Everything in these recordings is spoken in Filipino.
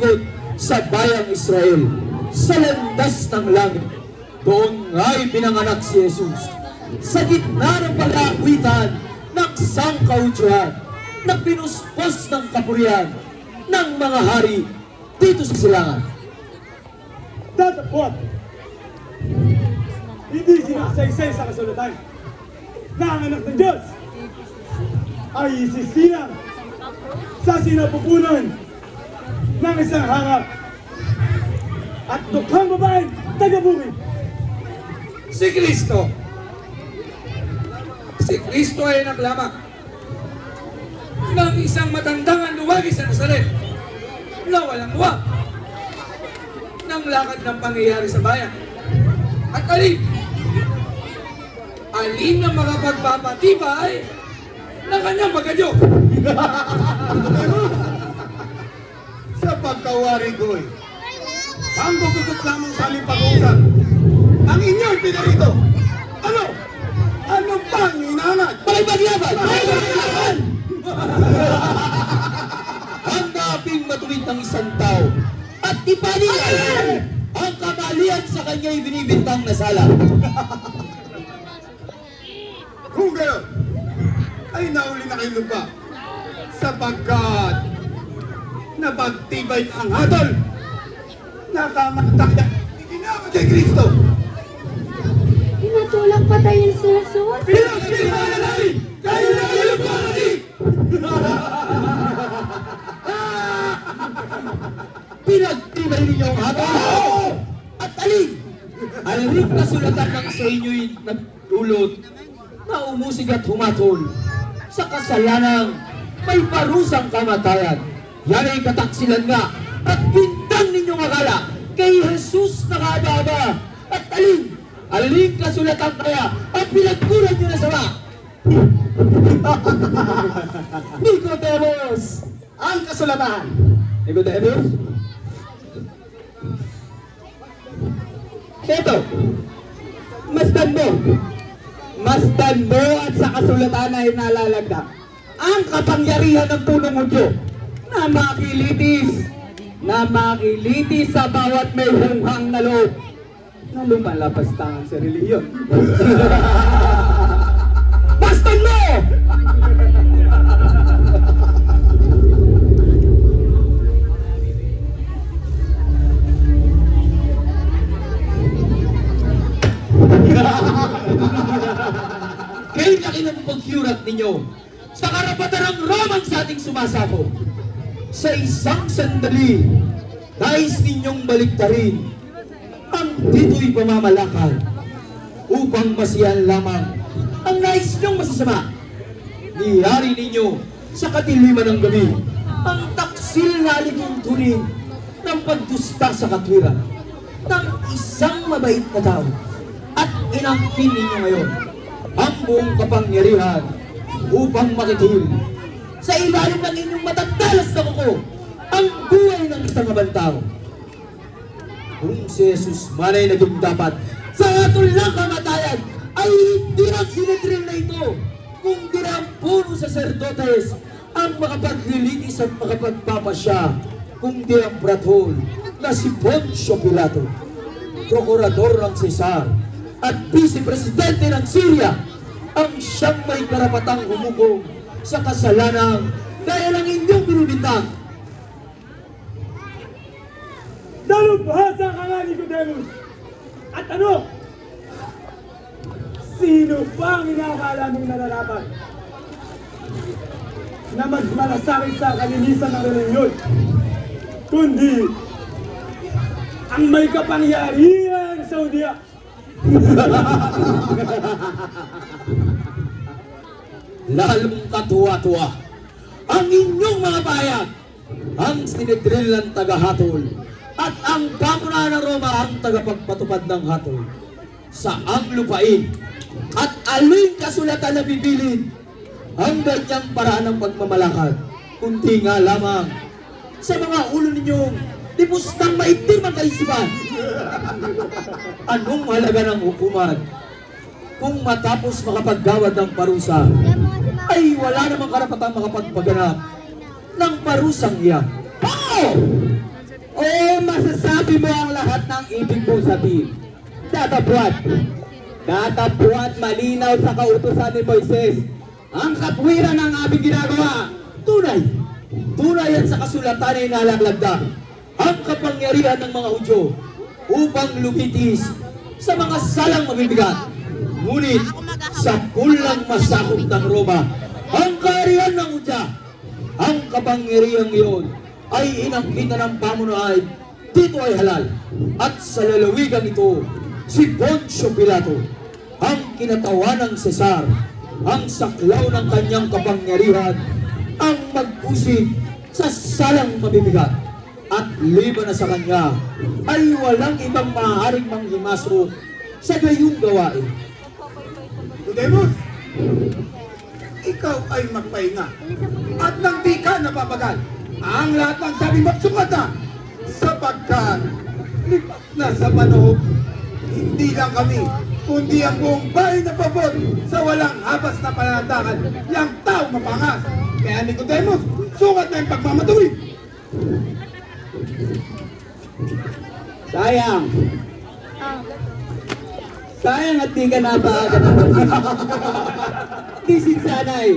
sumugod sa bayang Israel sa landas ng langit. Doon nga'y pinanganak si Jesus. Sa gitna ng pag-aakwitan ng sangkaudyuhan na pinuspos ng kapurihan ng mga hari dito sa silangan. Datapot! Hindi sinasaysay sa kasulatan na ang anak ng Diyos ay isisilang sa sinapupunan ng isang hangap at dukhang babaeng taga-bukid. Si Kristo. Si Kristo ay anak lamang ng isang matandang luwagi sa Nazaret na walang wag ng lakad ng pangyayari sa bayan. At alin? Alin ang makapagpapatibay ng kanyang pagkadyo? sa pagkawari ko'y ang gugutot lamang sa aling pag-uusap. Ang inyong pinarito. Ano? Ano pa ang inaangat? Pakipaglaban! Pakipaglaban! ang naping matuwid ng isang tao at ipanilan ang kamalian sa kanya'y binibintang na sala. Kung gayon, ay nauli na kayo lupa sapagkat napagtibay ang hatol nakamataya itinama kay Kristo. Pinatulak patayin si Jesus. Pinagpilihan namin kayo na kayo parating Pinagtibay ninyo ang hatol at alin? Alin kasulatan ng sa inyo'y nagdulot na umusig at humatol. Sa kasalanang may parusang kamatayan. Yan ay kataksilan nga at bintang ninyong akala kay Jesus nakababa at alin? Alin kasulatan kaya ang pinagkuran nyo na sama? Nicodemus! Ang kasulatan! Nicodemus? Ito, masdan mo. Masdan mo at sa kasulatan ay nalalagda. Ang kapangyarihan ng punong udyo na makilitis, na makilitis sa bawat may hunghang na loob na lumalapastangan sa reliyon. Masdan mo! Kayo laki ng paghyurat ninyo sa karapatan ng Roman sa ating sumasako. Sa isang sandali, nais ninyong baliktarin ang dito'y pamamalakad upang masiyan lamang ang nais niyong masasama. Niyari ninyo sa katiliman ng gabi ang taksil na alituntunin ng pagdusta sa katwiran ng isang mabait na tao at inangkin ninyo ngayon ang buong kapangyarihan upang makitil sa ilalim ng inyong matatalas na kuko ang buhay ng isang abantao. Kung si Jesus man ay naging dapat sa atol ng kamatayan ay hindi ang sinidril na ito kung di na ang puno sacerdotes ang makapaglilitis at makapagpapasya kung di ang brathol na si Poncio Pilato prokurador ng Cesar at vice-presidente ng Syria ang siyang may karapatang humukom sa kasalanan dahil ang inyong binibintang. Dalubhasa ka nga, Nicodemus! At ano? Sino pa ang inakala mong nararapat? Na magmalasakit sa kalinisan ng reliyon? Kundi ang may kapangyarihan sa Udiya. lalong katuwa-tuwa ang inyong mga bayan ang sinidril ng tagahatol at ang pamunahan ng Roma ang tagapagpatupad ng hatol. Sa ang lupain at aling kasulatan na bibilin ang ganyang paraan ng pagmamalakad kundi nga lamang sa mga ulo ninyong libustang maitim ang kaisipan. Anong halaga ng hukuman kung matapos makapaggawad ng parusa, ay wala namang karapatang makapagpaganap ng parusang iyan. Oo! masasabi mo ang lahat ng ibig mong sabihin. Datapwat. Datapwat malinaw sa kautusan ni Moises. Ang katwiran ng aming ginagawa. Tunay. Tunay yan sa kasulatan ay nalalagda. Ang kapangyarihan ng mga Hudyo upang lumitis sa mga salang mabibigat. Ngunit sa kulang masakop ng Roma, ang kaharian ng Hudya, ang kapangyarihan iyon ay inangkita ng pamunuay dito ay halal. At sa lalawigan ito, si Poncio Pilato, ang kinatawan ng Cesar, ang saklaw ng kanyang kapangyarihan, ang mag-usig sa salang mabibigat. At liban na sa kanya, ay walang ibang maaaring manghimasok sa gayong gawain. Nicodemus, ikaw ay magpahinga. At nang di ka napapagal, ang lahat ng sabi magsukat na. Sapagkat lipat na sa panahon, hindi lang kami, kundi ang buong bahay na pabot sa walang habas na pananatakan, yang tao mapangas. Kaya Nicodemus, sukat na yung pagmamatuwid. Sayang! Sayang at di ka napaaga ng Tisin sanay!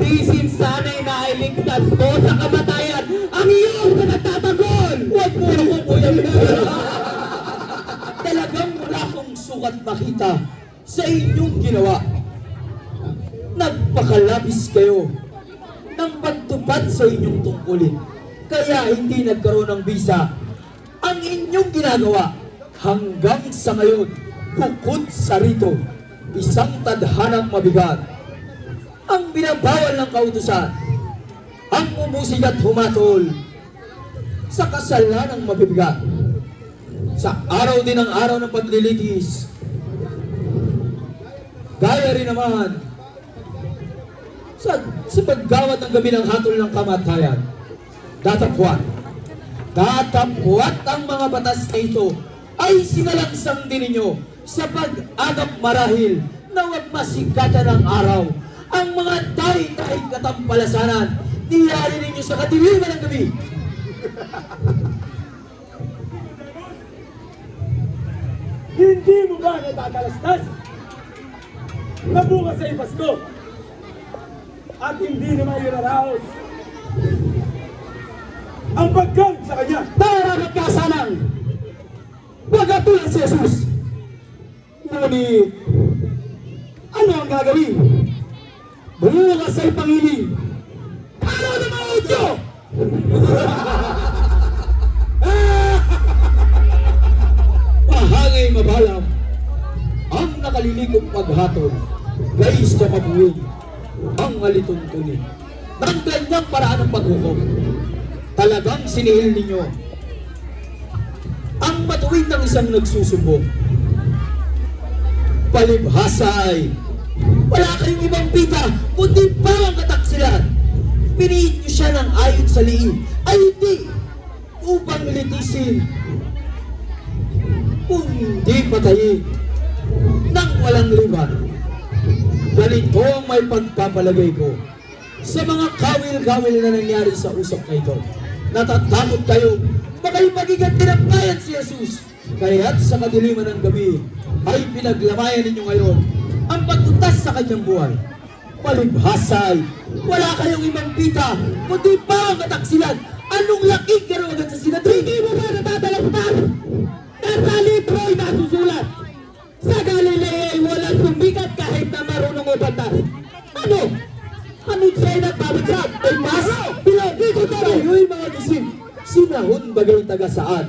Tisin sanay na iligtas mo sa kamatayan ang iyong nagtatagol! Huwag mo ako kuya Talagang wala akong sukat makita sa inyong ginawa. Nagpakalabis kayo ng pagtupad sa inyong tungkulin. Kaya hindi nagkaroon ng visa ang inyong ginagawa hanggang sa ngayon sa rito isang tadhanang mabigat. Ang binabawal ng kautusan ang umusig at humatol sa kasalanang mabibigat. Sa araw din ang araw ng paglilitis. Gaya rin naman sa, sa paggawat ng gabi ng hatol ng kamatayan. Datapwan Tatapwat ang mga batas na ito. Ay sinalangsang din ninyo sa pag-agap marahil na huwag masikatan ng araw. Ang mga tahi-tahing katampalasanan, niyari ninyo sa kadiliman ng gabi. Hindi mo ba natatalastas? Na bukas ay Pasko. At hindi na mairaraos. Ang pagkag sa ang nakalilikong paghatol guys na mabuwing ang alituntunin. Ng ganyang paraan ng paghukom talagang sinihil ninyo ang matuwid ng isang nagsusumbong. Palibhasa ay wala kayong ibang pita kundi parang kataksilan piniit niyo siya ng ayon sa liin. Ay hindi upang litisin kung hindi patayin nang walang liban. Ganito ang may pagpapalagay ko sa mga kawil-kawil na nangyari sa usap na ito. Natatakot kayo, baka'y magiging tinampayan si Jesus. Kaya't sa kadiliman ng gabi ay pinaglamayan ninyo ngayon ang pagtutas sa kanyang buhay. Palibhasay, wala kayong ibang pita, kundi parang kataksilan. Anong laking karawagan sa sinatri? Hindi mo ba natatalastan? Nasa libro ay nasusulat. Sa Galilea ay walang sumikat kahit na marunong ubantas. Ano? Ano siya'y nagbabagsag? Ay mas? Pinagi ko na kayo'y mga gising. Sinahon bagay taga saan?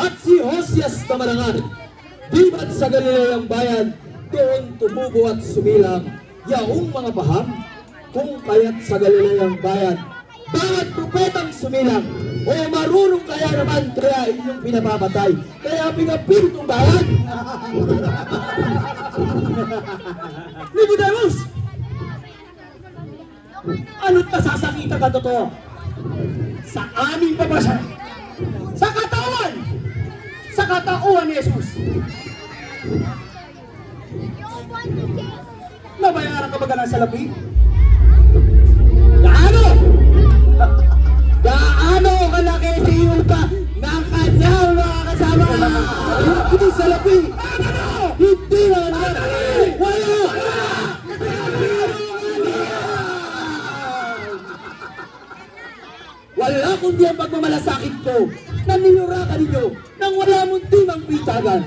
At si Hosias na marangan. Di ba't sa Galileang bayan, doon tumubo at sumilang yaong mga baham? Kung kaya't sa Galileang bayan, bawat propetang sumilang, o marunong kaya naman kaya inyong pinapapatay, kaya pinapirtong bayan? Nicodemus! Ano't nasasakita ka totoo? Sa aming pabasa, sa katawan, sa katauhan ni Jesus. Nabayaran ka ba ka ng salapi? Gaano? Gaano kalaki si Yuta na Hindi salapi! Hindi na! Wala! Wala kundi ang pagmamalasakit ko na nilurakan ninyo nang wala munting ang pitagan.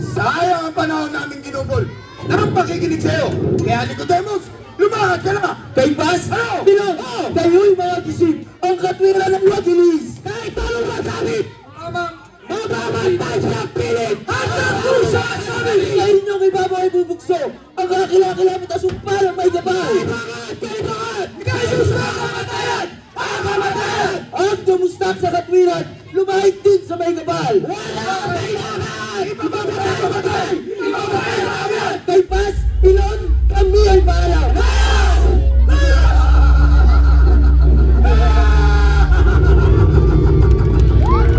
Sayang, ang panahon namin ginugol ng pakikinig sa'yo. Kaya Nicodemus, lumakad ka na! Kay Bas, Ano? Bilog, kayo'y mga gising ang katwiran ng wagilis. Kahit anong masabit, Amang Mababantay sa pilit at ang pusa sa pilit! Sa inyong ibabaw ay bubukso ang kakilakilapit at sumpala may gabay! Kailangan! Kailangan! Jesus na kamatayan! Ang kamatayan! Ang dumustak sa katwiran, lumahig din sa may gabal! Wala kailangan!